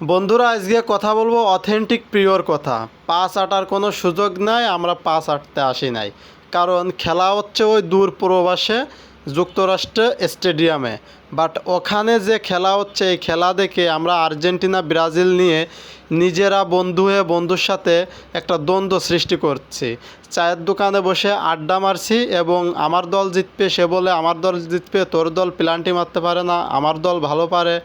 বন্ধুরা, আজকে কথা বলব অথেন্টিক প্রিয়র কথা। পাস আটার কোনো সুযোগ নাই, আমরা পাস আটতে আসি নাই। কারণ খেলা হচ্ছে ওই দূর প্রবাসে যুক্তরাষ্ট্র স্টেডিয়ামে। বাট ওখানে যে খেলা হচ্ছে, এই খেলা দেখে আমরা আর্জেন্টিনা, ব্রাজিল নিয়ে নিজেরা বন্ধু হয়ে বন্ধুর সাথে একটা দ্বন্দ্ব সৃষ্টি করছি। চায়ের দোকানে বসে আড্ডা মারছি এবং আমার দল জিতবে সে বলে আমার দল জিতবে, তোর দল প্লান্টি মারতে পারে না, আমার দল ভালো পারে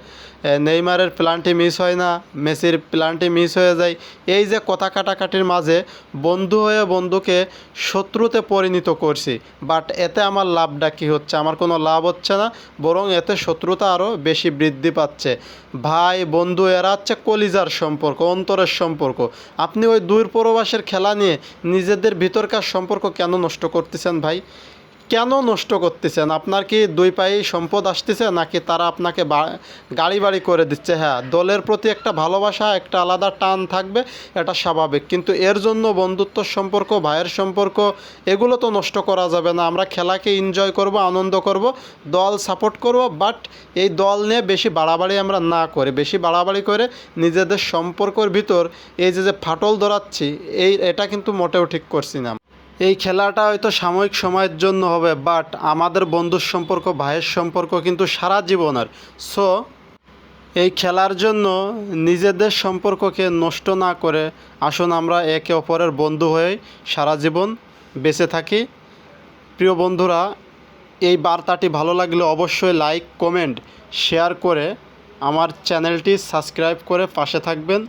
নেইমারের প্লান্টি মিস হয় না, মেসির প্লান্টি মিস হয়ে যায়। এই যে কথা কাটাকাটির মাঝে বন্ধু হয়ে বন্ধুকে শত্রুতে পরিণত করছি বাট এতে আমার লাভটা কী হচ্ছে? আমার কোনো লাভ হচ্ছে না, বরং এতে শত্রুতা আরও বেশি বৃদ্ধি পাচ্ছে। ভাই, বন্ধু, এরা হচ্ছে কলিজার সম্পর্ক। অন্তরের সম্পর্ক। আপনি ওই দূর প্রবাসের খেলা নিয়ে নিজেদের ভিতরকার সম্পর্ক কেন নষ্ট করতেছেন ভাই? কেন নষ্ট করতেছেন? আপনার কি দুই পায়ে সম্পদ আসতেছে নাকি তারা আপনাকে গাড়ি বাড়ি করে দিচ্ছে? হ্যাঁ দলের প্রতি একটা ভালোবাসা, একটা আলাদা টান থাকবে, এটা স্বাভাবিক। কিন্তু এর জন্য বন্ধুত্বর সম্পর্ক, ভাইয়ের সম্পর্ক, এগুলো তো নষ্ট করা যাবে না। আমরা খেলাকে এনজয় করব, আনন্দ করব, দল সাপোর্ট করব বাট এই দল নিয়ে বেশি বাড়াবাড়ি আমরা না করি, বেশি বাড়াবাড়ি করে নিজেদের সম্পর্কের ভিতর এই যে যে ফাটল ধরাচ্ছি, এই, এটা কিন্তু মোটেও ঠিক করছি না। এই খেলাটা হয়তো সাময়িক সময়ের জন্য হবে বাট আমাদের বন্ধুর সম্পর্ক, ভাইয়ের সম্পর্ক কিন্তু সারা জীবনের। সো এই খেলার জন্য নিজেদের সম্পর্ককে নষ্ট না করে আসুন আমরা একে অপরের বন্ধু হয়ে সারা জীবন বেঁচে থাকি। প্রিয় বন্ধুরা, এই বার্তাটি ভালো লাগলে অবশ্যই লাইক কমেন্ট শেয়ার করে আমার চ্যানেলটি সাবস্ক্রাইব করে পাশে থাকবেন।